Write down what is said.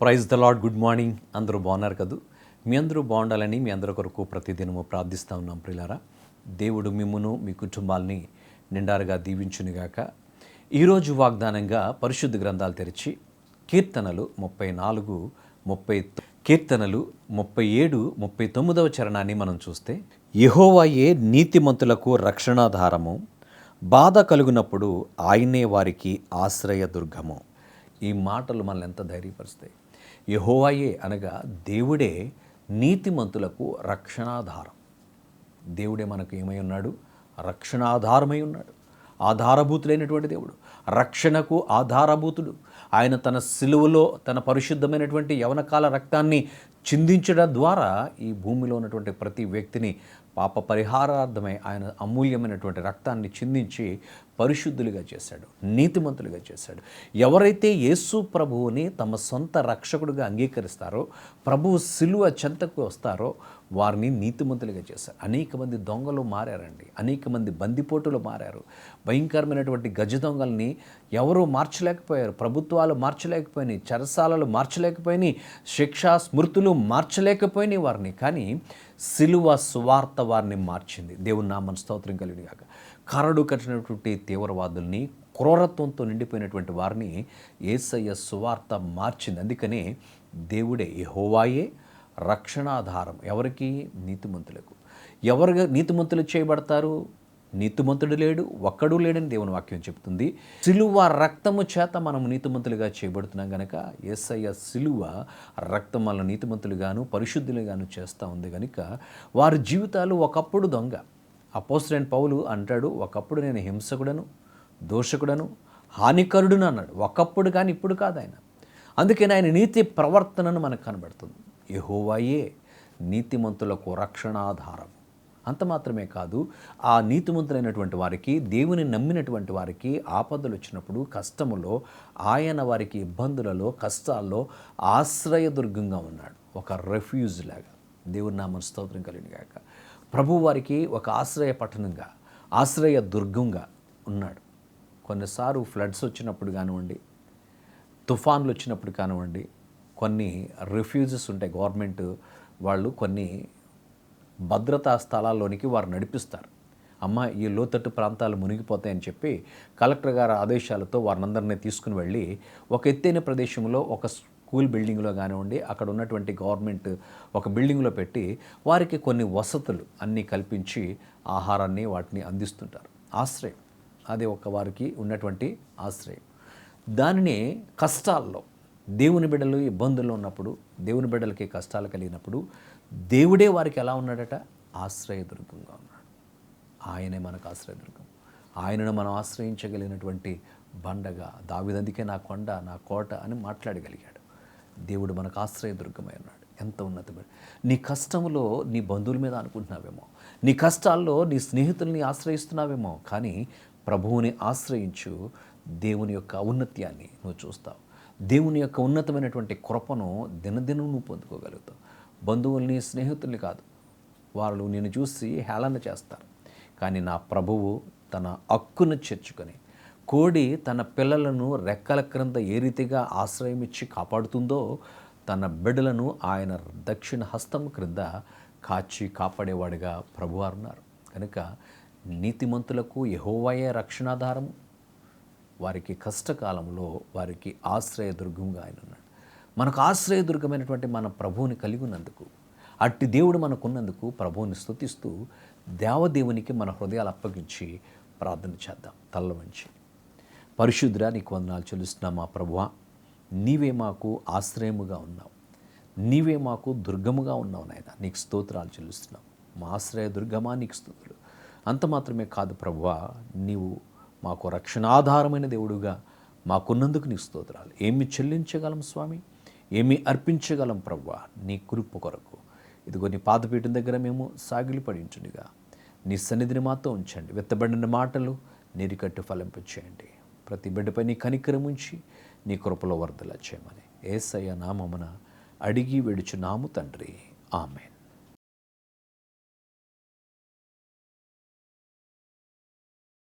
Praise the Lord good morning. అందరూ బాగున్నారు కదూ? మీ అందరూ బాగుండాలని మీ అందరి కొరకు ప్రతిదినము ప్రార్థిస్తూ ఉన్నాం ప్రిలారా దేవుడు మిమ్మును మీ కుటుంబాల్ని నిండారుగా దీవించునుగాక. ఈరోజు వాగ్దానంగా పరిశుద్ధ గ్రంథాలు తెరిచి కీర్తనలు ముప్పై నాలుగు ముప్పై కీర్తనలు ముప్పై ఏడు ముప్పై తొమ్మిదవ చరణాన్ని మనం చూస్తే యహోవాయే నీతిమంతులకు రక్షణాధారము బాధ కలుగునప్పుడు ఆయనే వారికి ఆశ్రయ దుర్గము ఈ మాటలు మనల్ని ఎంత ధైర్యపరుస్తాయి. యహోవాయే అనగా దేవుడే నీతిమంతులకు రక్షణాధారం. దేవుడే మనకు ఏమై ఉన్నాడు? రక్షణాధారమై ఉన్నాడు. ఆధారభూతులైనటువంటి దేవుడు. రక్షణకు ఆధారభూతుడు. ఆయన తన సిలువలో తన పరిశుద్ధమైనటువంటి యవనకాల రక్తాన్ని చిందించడం ద్వారా ఈ భూమిలో ఉన్నటువంటి ప్రతి వ్యక్తిని పాప పరిహారార్థమై ఆయన అమూల్యమైనటువంటి రక్తాన్ని చిందించి పరిశుద్ధులుగా చేశాడు నీతిమంతులుగా చేశాడు. ఎవరైతే యేసు ప్రభువుని తమ సొంత రక్షకుడిగా అంగీకరిస్తారో ప్రభువు సిలువ చెంతకు వస్తారో వారిని నీతిమంతులుగా చేశారు. అనేక మంది దొంగలు మారారండి. అనేక మంది బందిపోటులు మారారు. భయంకరమైనటువంటి గజ దొంగల్ని ఎవరూ మార్చలేకపోయారు. ప్రభుత్వాలు మార్చలేకపోయినాయి. చెరసాలలు మార్చలేకపోయినాయి. శిక్షా స్మృతులు మార్చలేకపోయినాయి వారిని కానీ సిలువ సువార్త వారిని మార్చింది. దేవుని మన స్తోత్రం కలిగినగాక. కరడు కట్టినటువంటి తీవ్రవాదుల్ని క్రూరత్వంతో నిండిపోయినటువంటి వారిని ఏసయ్య సువార్త మార్చింది. అందుకనే దేవుడే యెహోవాయే రక్షణాధారం. ఎవరికి? నీతిమంతులకు. ఎవరు నీతిమంతులు చేయబడతారు? నీతిమంతుడు లేడు ఒక్కడు లేడని దేవుని వాక్యం చెప్తుంది. సిలువ రక్తము చేత మనం నీతిమంతులుగా చేయబడుతున్నాం గనక ఎస్ఐ సిలువ రక్తం మన నీతిమంతులుగాను పరిశుద్ధులుగాను చేస్తూ ఉంది కనుక వారి జీవితాలు ఒకప్పుడు దొంగ. అపోస్టైన్ పౌలు అంటాడు ఒకప్పుడు నేను హింసకుడను దోషకుడను హానికరుడును అన్నాడు. ఒకప్పుడు కానీ ఇప్పుడు కాదు ఆయన. అందుకని ఆయన నీతి ప్రవర్తనను మనకు కనబడుతుంది. యహోవాయే నీతిమంతులకు రక్షణాధారం. అంత మాత్రమే కాదు ఆ నీతిమంతులైనటువంటి వారికి దేవుని నమ్మినటువంటి వారికి ఆపదలు వచ్చినప్పుడు కష్టములో ఆయన వారికి ఇబ్బందులలో కష్టాల్లో ఆశ్రయదుర్గంగా ఉన్నాడు. ఒక రెఫ్యూజ్ లాగా. దేవుని నామం స్తోత్రం కలిగినగాక ప్రభు వారికి ఒక ఆశ్రయ పట్టణంగా ఆశ్రయ దుర్గంగా ఉన్నాడు. కొన్నిసార్లు ఫ్లడ్స్ వచ్చినప్పుడు కానివ్వండి తుఫాన్లు వచ్చినప్పుడు కానివ్వండి కొన్ని రిఫ్యూజెస్ ఉంటాయి. గవర్నమెంట్ వాళ్ళు కొన్ని భద్రతా స్థలాల్లోనికి వారు నడిపిస్తారు. అమ్మ ఈ లోతట్టు ప్రాంతాలు మునిగిపోతాయని చెప్పి కలెక్టర్ గారి ఆదేశాలతో వారినందరినీ తీసుకుని వెళ్ళి ఒక ఎత్తైన ప్రదేశంలో ఒక స్కూల్ బిల్డింగ్లో కానివ్వండి అక్కడ ఉన్నటువంటి గవర్నమెంట్ ఒక బిల్డింగ్లో పెట్టి వారికి కొన్ని వసతులు అన్నీ కల్పించి ఆహారాన్ని వాటిని అందిస్తుంటారు. ఆశ్రయం. అది ఒక వారికి ఉన్నటువంటి ఆశ్రయం. దానిని కష్టాల్లో దేవుని బిడ్డలు ఇబ్బందుల్లో ఉన్నప్పుడు దేవుని బిడ్డలకి కష్టాలు కలిగినప్పుడు దేవుడే వారికి ఎలా ఉన్నాడట? ఆశ్రయదుర్గంగా ఉన్నాడు. ఆయనే మనకు ఆశ్రయదుర్గం ఆయనను మనం ఆశ్రయించగలిగినటువంటి బండగా దావిదందుకే నా కొండ నా కోట అని మాట్లాడగలిగాడు. దేవుడు మనకు ఆశ్రయదుర్గమై ఉన్నాడు. ఎంత ఉన్నతమైన నీ కష్టంలో నీ బంధువుల మీద అనుకుంటున్నావేమో? నీ కష్టాల్లో నీ స్నేహితుల్ని ఆశ్రయిస్తున్నావేమో? కానీ ప్రభువుని ఆశ్రయించు దేవుని యొక్క ఔన్నత్యాన్ని నువ్వు చూస్తావు. దేవుని యొక్క ఉన్నతమైనటువంటి కృపను దినదినం నువ్వు పొందుకోగలుగుతావు. బంధువుల్ని స్నేహితుల్ని కాదు. వాళ్ళు నేను చూసి హేళన చేస్తారు. కానీ నా ప్రభువు తన హక్కును చేర్చుకొని కోడి తన పిల్లలను రెక్కల క్రింద ఏ రీతిగా ఆశ్రయం ఇచ్చి కాపాడుతుందో తన బిడ్డలను ఆయన దక్షిణ హస్తం క్రింద కాచి కాపాడేవాడిగా ప్రభువారు ఉన్నారు కనుక నీతిమంతులకు యహోవాయే రక్షణాధారం వారికి కష్టకాలంలో వారికి ఆశ్రయదుర్గంగా ఆయన ఉన్నాడు. మనకు ఆశ్రయదుర్గమైనటువంటి మన ప్రభువుని కలిగి ఉన్నందుకు అట్టి దేవుడు మనకున్నందుకు ప్రభువుని స్తుతిస్తూ దేవదేవునికి మన హృదయాలు అప్పగించి ప్రార్థన చేద్దాం. తల్ల వంచి పరిశుద్ర నీకు వందనాలు చెల్లిస్తున్నా మా ప్రభువ. నీవే మాకు ఆశ్రయముగా ఉన్నావు. నీవే మాకు దుర్గముగా ఉన్నావు నాయన. నీకు స్తోత్రాలు చెల్లిస్తున్నాం. మా ఆశ్రయ దుర్గమా నీకు స్తోత్రులు అంత మాత్రమే కాదు ప్రభువ నీవు మాకు రక్షణాధారమైన దేవుడుగా మాకున్నందుకు నీకు స్తోత్రాలు. ఏమి చెల్లించగలం స్వామి? ఏమి అర్పించగలం ప్రవ్వా? నీ కృప కొరకు. ఇదిగో నీ పాదపీఠం దగ్గర మేము సాగిలి పడించునిగా నీ సన్నిధిని మాతో ఉంచండి. వెత్తబడిన మాటలు నీరికట్టు ఫలింపచేయండి ప్రతి బిడ్డపై నీ కనికరం నీ కృపలో వరదల చేయమని. ఏసయ్య నామమున అడిగి వెడుచున్నాము తండ్రి. ఆమెన్.